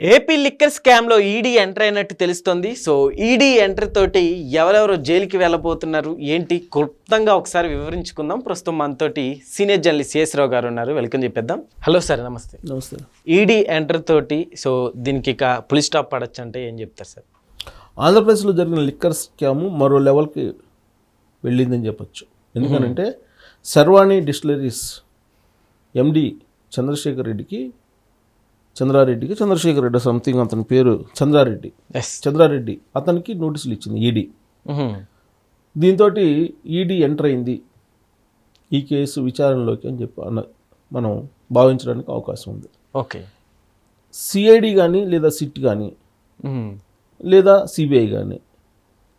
AP liquor స్కామ్లో ED enter అయినట్టు తెలుస్తోంది. సో ఈడీ ఎంటర్ తోటి ఎవరెవరు జైలుకి వెళ్ళబోతున్నారు? ఏంటి? క్లుప్తంగా ఒకసారి వివరించుకుందాం. ప్రస్తుతం మనతోటి సీనియర్ జర్నలిస్ట్ శేషరావు గారు ఉన్నారు. వెల్కమ్ చెప్పేద్దాం. హలో సార్ నమస్తే. నమస్తే. ఈడీ ఎంటర్ తోటి సో దీనికి ఇక పులి స్టాప్ పడచ్చు అంటే ఏం చెప్తారు సార్? ఆంధ్రప్రదేశ్లో జరిగిన లిక్కర్ స్కాము మరో లెవెల్కి వెళ్ళిందని చెప్పొచ్చు. ఎందుకనంటే సర్వాణి డిస్టిలరీస్ ఎండి చంద్రశేఖర్ రెడ్డికి చంద్రారెడ్డికి చంద్రశేఖర్ రెడ్డి సంథింగ్ అతని పేరు చంద్రారెడ్డి. ఎస్ చంద్రారెడ్డి అతనికి నోటీసులు ఇచ్చింది ఈడీ. దీంతో ఈడీ ఎంటర్ అయింది ఈ కేసు విచారణలోకి అని చెప్పి అన్న మనం భావించడానికి అవకాశం ఉంది. ఓకే. సిఐడి కానీ లేదా సిట్ కానీ లేదా సిబిఐ కానీ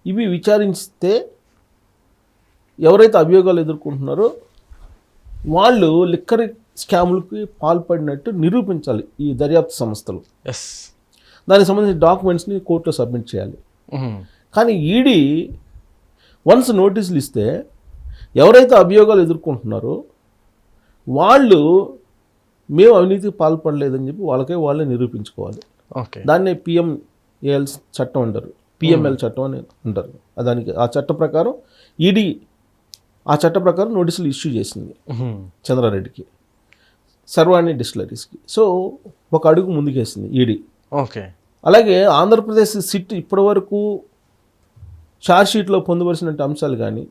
ఇవి విచారిస్తే ఎవరైతే అభియోగాలు ఎదుర్కొంటున్నారో వాళ్ళు లిక్కర్ స్కాములకి పాల్పడినట్టు నిరూపించాలి ఈ దర్యాప్తు సంస్థలు. ఎస్ దానికి సంబంధించిన డాక్యుమెంట్స్ని కోర్టులో సబ్మిట్ చేయాలి. కానీ ఈడీ వన్స్ నోటీసులు ఇస్తే ఎవరైతే అభియోగాలు ఎదుర్కొంటున్నారో వాళ్ళు మేము అవినీతికి పాల్పడలేదని చెప్పి వాళ్ళకే వాళ్ళే నిరూపించుకోవాలి. ఓకే. దాన్నే పిఎంఏఎల్ చట్టం అంటారు. పిఎంఎల్ చట్టం అని అంటారు. దానికి ఆ చట్ట ప్రకారం ఈడీ ఆ చట్ట ప్రకారం నోటీసులు ఇష్యూ చేసింది. చంద్రారెడ్డికి. సర్వాణి డిస్టిలరీస్కి. సో ఒక అడుగు ముందుకేసింది ఈడీ. ఓకే. అలాగే ఆంధ్రప్రదేశ్ సిట్ ఇప్పటివరకు షీట్లో పొందుపరిచినటువంటి అంశాలు కానీ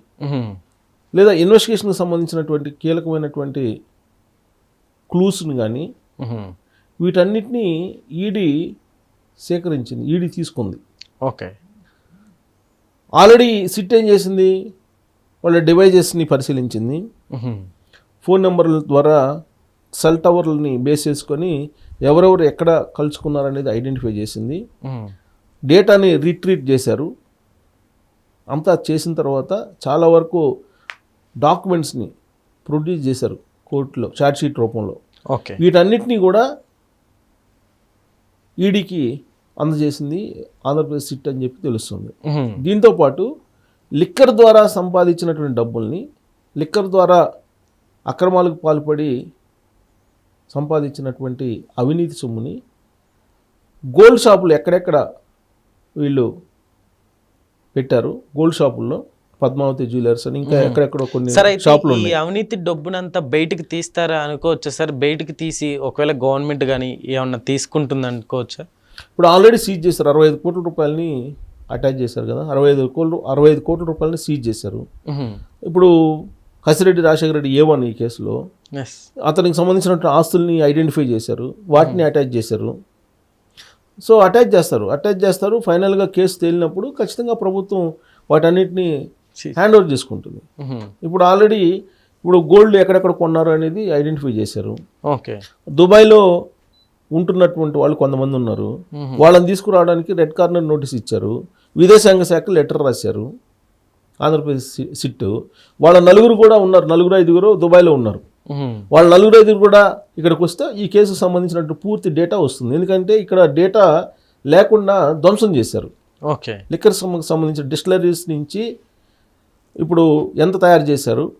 లేదా ఇన్వెస్టిగేషన్కి సంబంధించినటువంటి కీలకమైనటువంటి క్లూస్ని కానీ వీటన్నిటినీ ఈడీ సేకరించింది ఈడీ తీసుకుంది. ఓకే. ఆల్రెడీ సిట్ ఏం చేసింది? వాళ్ళ డివైజెస్ని పరిశీలించింది. ఫోన్ నెంబర్ల ద్వారా సెల్ టవర్లని బేస్ చేసుకొని ఎవరెవరు ఎక్కడ కలుసుకున్నారనేది ఐడెంటిఫై చేసింది. డేటాని రీట్రీట్ చేశారు. అంతా చేసిన తర్వాత చాలా వరకు డాక్యుమెంట్స్ని ప్రొడ్యూస్ చేశారు కోర్టులో షీట్ రూపంలో. ఓకే. వీటన్నిటినీ కూడా ఈడీకి అందజేసింది ఆంధ్రప్రదేశ్ సిట్ అని చెప్పి తెలుస్తుంది. దీంతో పాటు లిక్కర్ ద్వారా సంపాదించినటువంటి డబ్బుల్ని లిక్కర్ ద్వారా అక్రమాలకు పాల్పడి సంపాదించినటువంటి అవినీతి సొమ్ముని గోల్డ్ షాపులు ఎక్కడెక్కడ వీళ్ళు పెట్టారు? గోల్డ్ షాపుల్లో పద్మావతి జ్యువెలర్స్ అని ఇంకా ఎక్కడెక్కడో కొన్ని షాపులు ఈ అవినీతి డబ్బునంతా బయటకు తీస్తారా అనుకోవచ్చా? సార్ బయటకు తీసి ఒకవేళ గవర్నమెంట్ కానీ ఏమన్నా తీసుకుంటుంది అనుకోవచ్చా? ఇప్పుడు ఆల్రెడీ సీజ్ చేశారు. అరవై ఐదు కోట్ల రూపాయలని అటాచ్ చేశారు కదా. అరవై ఐదు కోట్లు అరవై ఐదు కోట్ల రూపాయలని సీజ్ చేశారు. ఇప్పుడు కసిరెడ్డి రాజశేఖర రెడ్డి ఏ వన్ ఈ కేసులో అతనికి సంబంధించినటువంటి ఆస్తుల్ని ఐడెంటిఫై చేశారు వాటిని అటాచ్ చేశారు. సో అటాచ్ చేస్తారు. అటాచ్ చేస్తారు. ఫైనల్గా కేసు తేలినప్పుడు ఖచ్చితంగా ప్రభుత్వం వాటన్నిటిని. హ్యాండ్ ఓవర్ చేసుకుంటుంది. ఇప్పుడు ఆల్రెడీ ఇప్పుడు గోల్డ్ ఎక్కడెక్కడ కొన్నారు అనేది ఐడెంటిఫై చేశారు. ఓకే దుబాయ్లో ఉంటున్నటువంటి వాళ్ళు కొంతమంది ఉన్నారు. వాళ్ళని తీసుకురావడానికి రెడ్ కార్నర్ నోటీస్ ఇచ్చారు. విదేశాంగ శాఖ లెటర్ రాశారు. ఆంధ్రప్రదేశ్ సి- సిట్టు. వాళ్ళ నలుగురు కూడా ఉన్నారు. నలుగురు ఐదుగురు దుబాయ్లో ఉన్నారు. వాళ్ళ నలుగురు ఐదుగురు కూడా ఇక్కడికి వస్తే ఈ కేసుకు సంబంధించినట్టు పూర్తి డేటా వస్తుంది. ఎందుకంటే ఇక్కడ డేటా లేకుండా ధ్వంసం చేశారు. ఓకే. లిక్కర్ సంబ- సంబంధించిన డిస్టిలరీస్ నుంచి ఇప్పుడు ఎంత తయారు చేశారు?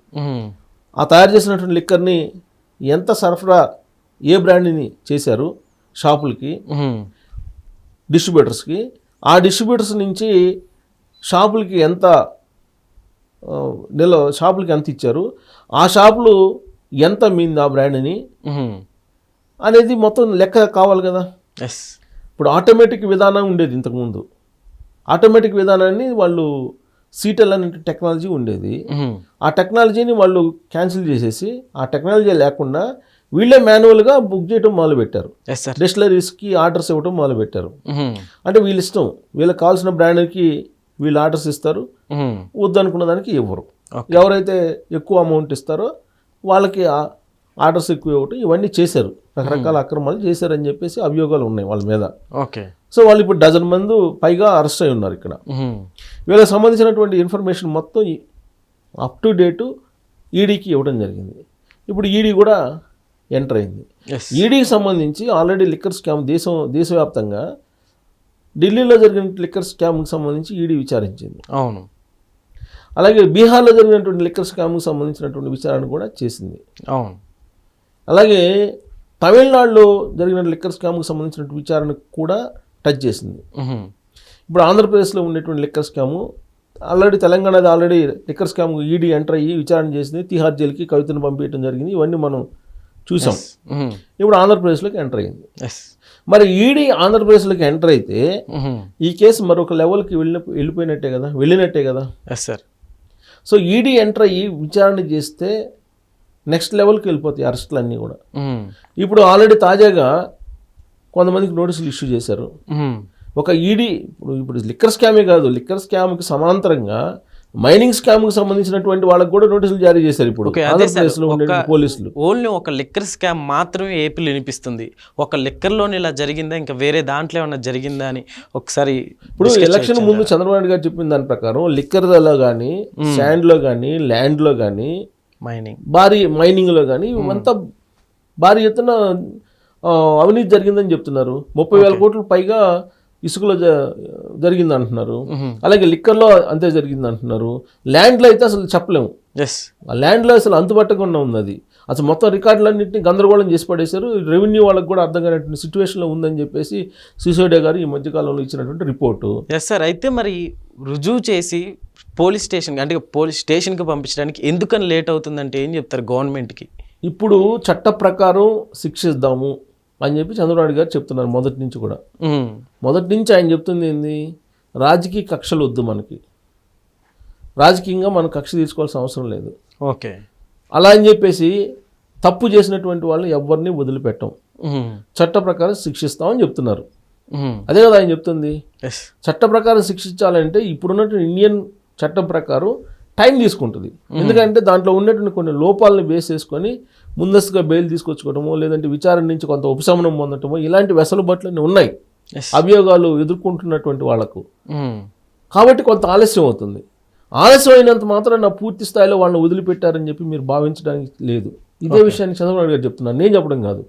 ఆ తయారు చేసినటువంటి లిక్కర్ని ఎంత సరఫరా ఏ బ్రాండ్ని చేశారు? షాపులకి డిస్ట్రిబ్యూటర్స్కి. ఆ డిస్ట్రిబ్యూటర్స్ నుంచి షాపులకి ఎంత నెల షాపులకి ఎంత ఇచ్చారు? ఆ షాపులు ఎంత మీంది ఆ బ్రాండ్ని? అనేది మొత్తం లెక్క కావాలి కదా. ఎస్ ఇప్పుడు ఆటోమేటిక్ విధానం ఉండేది ఇంతకుముందు ఆటోమేటిక్ విధానాన్ని వాళ్ళు సీటెల్ అనే టెక్నాలజీ ఉండేది. ఆ టెక్నాలజీని వాళ్ళు క్యాన్సిల్ చేసేసి ఆ టెక్నాలజీ లేకుండా వీళ్ళే మాన్యువల్గా బుక్ చేయడం మొదలుపెట్టారు. డిస్టిలరీస్కి ఆర్డర్స్ ఇవ్వడం మొదలుపెట్టారు. అంటే వీళ్ళ ఇష్టం. వీళ్ళకి కావాల్సిన బ్రాండ్కి వీళ్ళు ఆర్డర్స్ ఇస్తారు. వద్దనుకున్న దానికి ఇవ్వరు. ఎవరైతే ఎక్కువ అమౌంట్ ఇస్తారో వాళ్ళకి ఆర్డర్స్ ఎక్కువ ఇవ్వటం ఇవన్నీ చేశారు. రకరకాల అక్రమాలు చేశారని చెప్పేసి అభియోగాలు ఉన్నాయి వాళ్ళ మీద. ఓకే. సో వాళ్ళు ఇప్పుడు డజన్ మంది పైగా అరెస్ట్ అయి ఉన్నారు ఇక్కడ. వీళ్ళకి సంబంధించినటువంటి ఇన్ఫర్మేషన్ మొత్తం అప్ టు డేటు ఈడీకి ఇవ్వడం జరిగింది. ఇప్పుడు ఈడీ కూడా ఎంటర్ అయింది. ఈడీకి సంబంధించి ఆల్రెడీ లిక్కర్ స్కామ్ దేశం దేశవ్యాప్తంగా ఢిల్లీలో జరిగిన లిక్కర్ స్కామ్కి సంబంధించి ఈడీ విచారించింది. అవును. అలాగే బీహార్లో జరిగినటువంటి లిక్కర్ స్కామ్కి సంబంధించినటువంటి విచారణ కూడా చేసింది. అవును. అలాగే తమిళనాడులో జరిగిన లిక్కర్ స్కామ్కి సంబంధించిన విచారణకు కూడా టచ్ చేసింది. ఇప్పుడు ఆంధ్రప్రదేశ్లో ఉన్నటువంటి liquor scam already తెలంగాణది already liquor scam ED enter అయ్యి విచారణ చేసింది. తిహార్ జైలుకి కవితను పంపించడం జరిగింది. ఇవన్నీ మనం చూసాం. మ్మ్. ఇప్పుడు ఆంధ్రప్రదేశ్లోకి ఎంటర్ అయింది ఎస్ మరి ఈడీ ఆంధ్రప్రదేశ్లోకి ఎంటర్ అయితే మ్మ్. ఈ కేసు మరొక లెవెల్కి వెళ్ళి వెళ్ళిపోయినట్టే కదా? వెళ్ళినట్టే కదా? Yes sir so ED enter అయ్యి విచారణ చేస్తే నెక్స్ట్ లెవెల్కి వెళ్ళిపోతాయి అరెస్టులు అన్నీ కూడా. మ్మ్. ఇప్పుడు ఆల్రెడీ తాజాగా కొంతమందికి నోటీసులు ఇష్యూ చేశారు. ఒక ఈడీ ఇప్పుడు ఇప్పుడు లిక్కర్ స్కామే కాదు. లిక్కర్ స్కామ్కి సమాంతరంగా మైనింగ్ స్కామ్కి సంబంధించినటువంటి వాళ్ళకి కూడా నోటీసులు జారీ చేశారు ఇప్పుడు. పోలీసులు. ఓన్లీ ఒక లిక్కర్ స్కామ్ మాత్రమే ఏపీలో వినిపిస్తుంది. ఒక లిక్కర్లోనే ఇలా జరిగిందా ఇంకా వేరే దాంట్లో ఏమన్నా జరిగిందా అని ఒకసారి ఇప్పుడు ఎలక్షన్? ముందు చంద్రబాబు నాయుడు గారు చెప్పిన దాని ప్రకారం లిక్కర్లో కానీ శాండ్లో కానీ ల్యాండ్లో కానీ మైనింగ్. భారీ మైనింగ్లో కానీ ఇవంతా భారీ ఎత్తున అవినీతి జరిగిందని చెప్తున్నారు. ముప్పై వేల కోట్ల పైగా ఇసుకలో జరిగింది అంటున్నారు. అలాగే లిక్కర్లో అంతే జరిగింది అంటున్నారు ల్యాండ్లో అయితే అసలు చెప్పలేము ఎస్ ఆ ల్యాండ్లో అసలు అంతుపట్టకుండా ఉంది అది. అసలు మొత్తం రికార్డులన్నింటినీ గందరగోళం చేసి పడేశారు. రెవెన్యూ వాళ్ళకి కూడా అర్థం కానటువంటి సిచ్యువేషన్లో ఉందని చెప్పేసి సిసోడియా గారు ఈ మధ్యకాలంలో ఇచ్చినటువంటి రిపోర్టు. ఎస్ సార్ అయితే మరి రుజువు చేసి పోలీస్ స్టేషన్ అంటే పోలీస్ స్టేషన్కి పంపించడానికి ఎందుకని లేట్ అవుతుందంటే ఏం చెప్తారు గవర్నమెంట్కి? ఇప్పుడు చట్ట ప్రకారం శిక్షిద్దాము. అని చెప్పి చంద్రబాబు గారు చెప్తున్నారు మొదటి నుంచి కూడా. మొదటి నుంచి ఆయన చెప్తుంది ఏంది? రాజకీయ కక్షలు వద్దు మనకి. రాజకీయంగా మనం కక్ష తీసుకోవాల్సిన అవసరం లేదు. ఓకే. అలా అని చెప్పేసి తప్పు చేసినటువంటి వాళ్ళని ఎవరిని వదిలిపెట్టం. చట్ట ప్రకారం శిక్షిస్తామని చెప్తున్నారు. అదే కదా ఆయన చెప్తుంది? చట్ట ప్రకారం శిక్షించాలంటే ఇప్పుడున్నటువంటి ఇండియన్ చట్టం ప్రకారం టైం తీసుకుంటుంది. ఎందుకంటే దాంట్లో ఉన్నటువంటి కొన్ని లోపాలను బేస్ చేసుకొని ముందస్తుగా బెయిల్ తీసుకొచ్చుకోవటమో లేదంటే విచారణ నుంచి కొంత ఉపశమనం పొందటమో ఇలాంటి వెసలుబాట్లు ఉన్నాయి. అభియోగాలు ఎదుర్కొంటున్నటువంటి వాళ్ళకు. కాబట్టి కొంత ఆలస్యం అవుతుంది. ఆలస్యం అయినంత మాత్రం నా పూర్తి స్థాయిలో వాళ్ళని వదిలిపెట్టారని చెప్పి మీరు భావించడానికి లేదు. ఇదే విషయాన్ని చంద్రబాబు నాయుడు గారు చెప్తున్నారు. నేను చెప్పడం కాదు.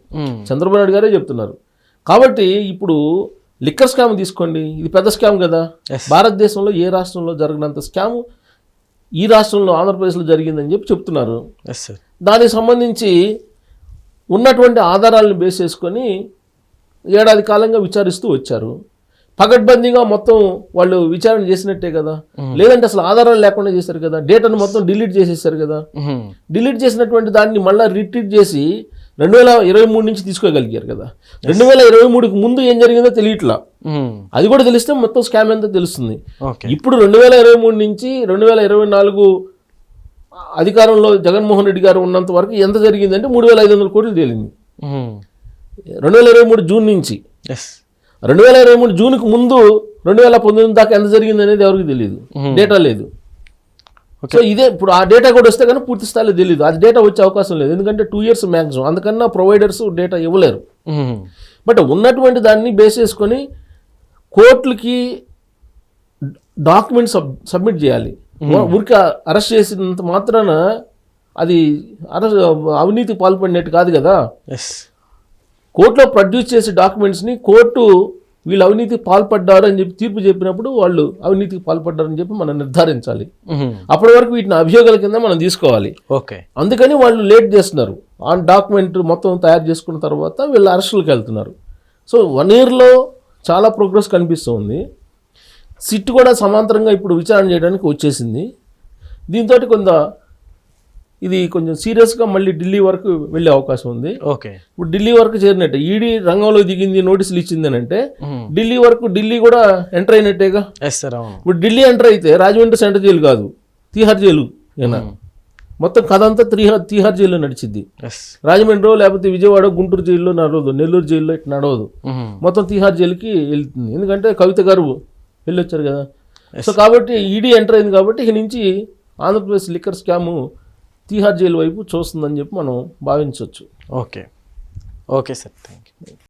చంద్రబాబు నాయుడు గారే చెప్తున్నారు. కాబట్టి ఇప్పుడు లిక్కర్ స్కామ్ తీసుకోండి. ఇది పెద్ద స్కామ్ కదా. భారతదేశంలో ఏ రాష్ట్రంలో జరగనంత స్కామ్? ఈ రాష్ట్రంలో ఆంధ్రప్రదేశ్లో జరిగిందని చెప్పి చెప్తున్నారు. దానికి సంబంధించి ఉన్నటువంటి ఆధారాలను బేస్ చేసుకొని ఏడాది కాలంగా విచారిస్తూ వచ్చారు. పగడ్బందీగా మొత్తం వాళ్ళు విచారణ చేసినట్టే కదా. లేదంటే అసలు ఆధారాలు లేకుండా చేశారు కదా. డేటాను మొత్తం డిలీట్ చేసేసారు కదా. డిలీట్ చేసినటువంటి దాన్ని మళ్ళీ రిట్రీట్ చేసి రెండు వేల ఇరవై మూడు నుంచి తీసుకోగలిగారు కదా. రెండు వేల ఇరవై మూడుకి ముందు ఏం జరిగిందో తెలియట్లా. మ్మ్. అది కూడా తెలిస్తే మొత్తం స్కామ్ ఎంతో తెలుస్తుంది. ఇప్పుడు రెండు వేల ఇరవై మూడు నుంచి రెండు వేల ఇరవై నాలుగు అధికారంలో జగన్మోహన్ రెడ్డి గారు ఉన్నంత వరకు ఎంత జరిగిందంటే మూడు వేల ఐదు వందల కోట్లు తేలింది. మ్మ్. రెండు వేల ఇరవై మూడు జూన్ నుంచి. రెండు వేల ఇరవై మూడు జూన్కి ముందు రెండు వేల పంతొమ్మిది దాకా ఎంత జరిగింది అనేది ఎవరికి తెలియదు డేటా లేదు. సో ఇదే ఇప్పుడు ఆ డేటా కూడా వస్తే కానీ పూర్తి స్థాయిలో తెలియదు అది డేటా వచ్చే అవకాశం లేదు. ఎందుకంటే టూ ఇయర్స్ మ్యాక్సిమం అందుకన్నా ప్రొవైడర్స్ డేటా ఇవ్వలేరు. బట్ ఉన్నటువంటి దాన్ని బేస్ చేసుకొని కోర్టులకి డాక్యుమెంట్ సబ్ సబ్మిట్ చేయాలి. ఊరికి అరెస్ట్ చేసినంత మాత్రాన అది అరెస్ట్ అవినీతి పాల్పడినట్టు కాదు కదా. కోర్టులో ప్రొడ్యూస్ చేసే డాక్యుమెంట్స్ని కోర్టు వీళ్ళు అవినీతి పాల్పడ్డారు అని చెప్పి తీర్పు చెప్పినప్పుడు వాళ్ళు అవినీతికి పాల్పడ్డారని చెప్పి మనం నిర్ధారించాలి. అప్పటి వరకు వీటిని అభియోగాల కింద మనం తీసుకోవాలి. ఓకే. అందుకని వాళ్ళు లేట్ చేస్తున్నారు. ఆ డాక్యుమెంట్ మొత్తం తయారు చేసుకున్న తర్వాత వీళ్ళు అరెస్టులకు వెళ్తున్నారు. సో వన్ ఇయర్లో చాలా ప్రోగ్రెస్ కనిపిస్తుంది సిట్ కూడా సమాంతరంగా ఇప్పుడు విచారణ చేయడానికి వచ్చేసింది. దీంతో కొంత ఇది కొంచెం సీరియస్గా మళ్ళీ ఢిల్లీ వరకు వెళ్ళే అవకాశం ఉంది. ఓకే. ఇప్పుడు ఢిల్లీ వరకు చేరినట్టే ఈడీ రంగంలో దిగింది నోటీసులు ఇచ్చింది అని అంటే. ఢిల్లీ వరకు ఢిల్లీ కూడా ఎంటర్ అయినట్టేగా? ఎస్ సార్ ఇప్పుడు ఢిల్లీ ఎంటర్ అయితే రాజమండ్రి సెంట్రల్ జైలు కాదు తీహార్ జైలు ఏనా? మొత్తం కథ అంతా త్రీహార్ తీహార్ జైల్లో నడిచింది ఎస్ రాజమండ్రి లేకపోతే విజయవాడ గుంటూరు జైల్లో నడవదు నెల్లూరు జైల్లో ఇట్లా నడవదు. మొత్తం తీహార్ జైలుకి వెళ్తుంది. ఎందుకంటే కవిత గారు వెళ్ళొచ్చారు కదా. సో కాబట్టి ఈడీ ఎంటర్ అయింది కాబట్టి ఇక నుంచి Andhra Pradesh liquor scam Tihar jail వైపు చూస్తుందని చెప్పి మనం భావించవచ్చు. Okay. Okay sir. Thank you